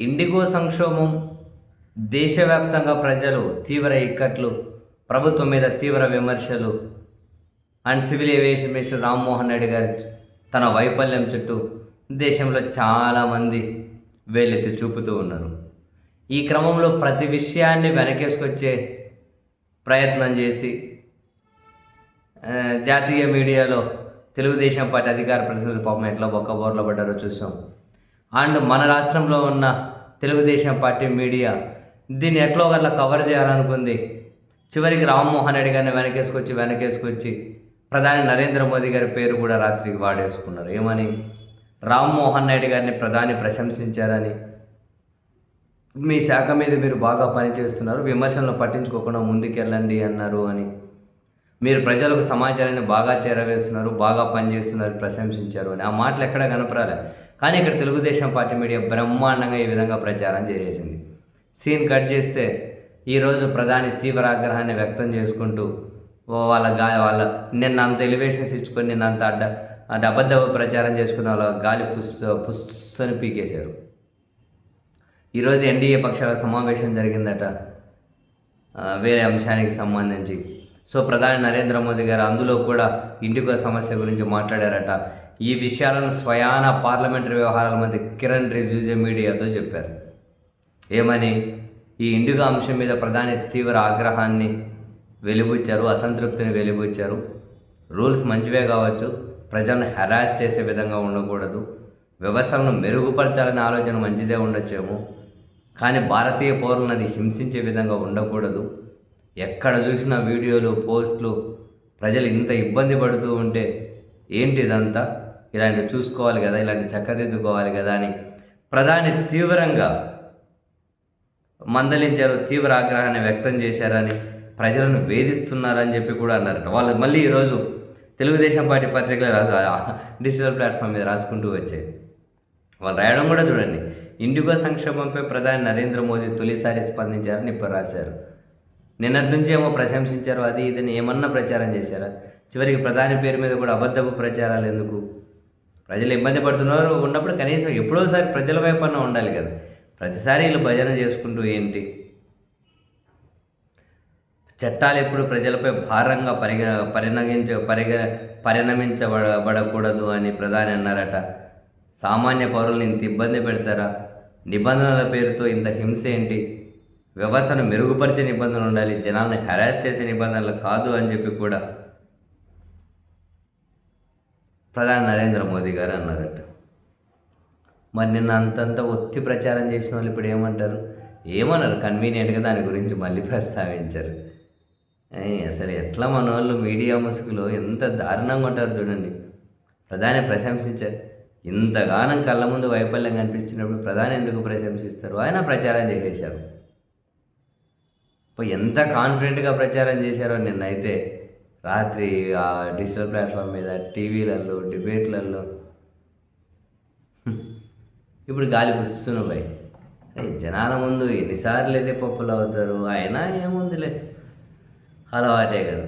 IndiGo సంక్షోభం దేశవ్యాప్తంగా ప్రజలు తీవ్ర ఇక్కట్లు ప్రభుత్వం మీద తీవ్ర విమర్శలు and civil aviation minister Rammohan Reddy గారు తన వైఫల్యం చుట్టూ దేశంలో చాలామంది వేలెత్తి చూపుతూ ఉన్నారు. ఈ క్రమంలో ప్రతి విషయాన్ని వెనకేసుకొచ్చే ప్రయత్నం చేసి జాతీయ మీడియాలో తెలుగుదేశం పార్టీ అధికార ప్రతినిధులు పాపం ఎట్లా బొక్క బోర్ల పడ్డారో చూసాం. అండ్ మన రాష్ట్రంలో ఉన్న తెలుగుదేశం పార్టీ మీడియా దీన్ని ఎట్లో గట్లా కవర్ చేయాలనుకుంది. చివరికి రామ్మోహన్ రెడ్డి గారిని వెనకేసుకొచ్చి వెనకేసుకొచ్చి ప్రధాని నరేంద్ర మోదీ గారి పేరు కూడా రాత్రికి వాడేసుకున్నారు. ఏమని? రామ్మోహన్ రెడ్డి గారిని ప్రధాని ప్రశంసించారని. మీ శాఖ మీద మీరు బాగా పనిచేస్తున్నారు. విమర్శలను పట్టించుకోకుండా ముందుకెళ్ళండి అన్నారు అని. మీరు ప్రజలకు సమాచారాన్ని బాగా చేరవేస్తున్నారు బాగా పనిచేస్తున్నారు ప్రశంసించారు అని. ఆ మాటలు ఎక్కడ కనపరాలే. కానీ ఇక్కడ తెలుగుదేశం పార్టీ మీడియా బ్రహ్మాండంగా ఈ విధంగా ప్రచారం చేసేసింది సీన్ కట్ చేస్తే ఈరోజు ప్రధాని తీవ్ర ఆగ్రహాన్ని వ్యక్తం చేసుకుంటూ ఓ వాళ్ళ గా వాళ్ళ నిన్న అంత ఎలివేషన్స్ ఇచ్చుకొని నిన్న అంత అడ్డ అబద్ధ ప్రచారం చేసుకున్న వాళ్ళ గాలి పుస్ పుస్తని పీకేశారు. ఈరోజు ఎన్డీఏ పక్షాల సమావేశం జరిగిందట వేరే అంశానికి సంబంధించి. సో ప్రధాని నరేంద్ర మోదీ గారు అందులో కూడా ఇండిగో సమస్య గురించి మాట్లాడారట. ఈ విషయాలను స్వయాన పార్లమెంటరీ వ్యవహారాల మంత్రి కిరణ్ రిజిజు మీడియాతో చెప్పారు. ఏమని? ఈ ఇండిగో అంశం మీద ప్రధాని తీవ్ర ఆగ్రహాన్ని వెలిబుచ్చారు అసంతృప్తిని వెలిబుచ్చారు. రూల్స్ మంచివే కావచ్చు ప్రజలను హెరాస్ చేసే విధంగా ఉండకూడదు వ్యవస్థలను మెరుగుపరచాలనే ఆలోచన మంచిదే ఉండొచ్చేమో కానీ భారతీయ పౌరులను అది హింసించే విధంగా ఉండకూడదు. ఎక్కడ చూసిన వీడియోలు పోస్టులు ప్రజలు ఇంత ఇబ్బంది పడుతూ ఉంటే ఏంటి ఇదంతా? ఇలాంటివి చూసుకోవాలి కదా ఇలాంటి చక్కదిద్దుకోవాలి కదా అని ప్రధాని తీవ్రంగా మందలించారు తీవ్ర ఆగ్రహాన్ని వ్యక్తం చేశారని ప్రజలను వేధిస్తున్నారని చెప్పి కూడా అన్నారట వాళ్ళు మళ్ళీ ఈరోజు తెలుగుదేశం పార్టీ పత్రికలు రాసు డిజిటల్ ప్లాట్ఫామ్ మీద రాసుకుంటూ వచ్చాయి వాళ్ళు రాయడం కూడా చూడండి. ఇండిగో సంక్షేమంపై ప్రధాని నరేంద్ర మోదీ తొలిసారి స్పందించారని ఇప్పుడు రాశారు. నిన్నటి నుంచి ఏమో ప్రశంసించారు అది ఇదని ఏమన్నా ప్రచారం చేశారా? చివరికి ప్రధాని పేరు మీద కూడా అబద్ధపు ప్రచారాలు ఎందుకు? ప్రజలు ఇబ్బంది పడుతున్నారు ఉన్నప్పుడు కనీసం ఎప్పుడోసారి ప్రజల వైపు అన్న ఉండాలి కదా. ప్రతిసారి వీళ్ళు భజన చేసుకుంటూ ఏంటి? చట్టాలు ఎప్పుడు ప్రజలపై భారంగా పరిగ పరిణమించ పరిగ పరిణమించబడకూడదు అని ప్రధాని అన్నారట. సామాన్య పౌరులను ఇంత ఇబ్బంది పెడతారా? నిబంధనల పేరుతో ఇంత హింస ఏంటి? వ్యవస్థను మెరుగుపరిచే నిబంధనలు ఉండాలి జనాలను హెరాస్ చేసే నిబంధనలు కాదు అని చెప్పి కూడా ప్రధాని నరేంద్ర మోదీ గారు అన్నారట. మరి నిన్న అంతంత ఒత్తి ప్రచారం చేసిన వాళ్ళు ఇప్పుడు ఏమంటారు? ఏమన్నారు? కన్వీనియంట్గా దాని గురించి మళ్ళీ ప్రస్తావించారు. అసలు ఎట్లా మన వాళ్ళు మీడియా ముసుగులో ఎంత దారుణంగా ఉంటారు చూడండి. ప్రధాని ప్రశంసించారు. ఇంతగానం కళ్ళ ముందు వైఫల్యం కనిపించినప్పుడు ప్రధాని ఎందుకు ప్రశంసిస్తారు? ఆయన ప్రచారం చేసేశారు. ఎంత కాన్ఫిడెంట్గా ప్రచారం చేశారో నిన్నైతే. రాత్రి ఆ డిజిటల్ ప్లాట్ఫామ్ మీద టీవీలలో డిబేట్లలో ఇప్పుడు గాలి పుస్తున్న పోయి జనాల ముందు ఎన్నిసార్లు అయితే పప్పులు అవుతారు? అయినా ఏముందిలే. అలవాటే కదా.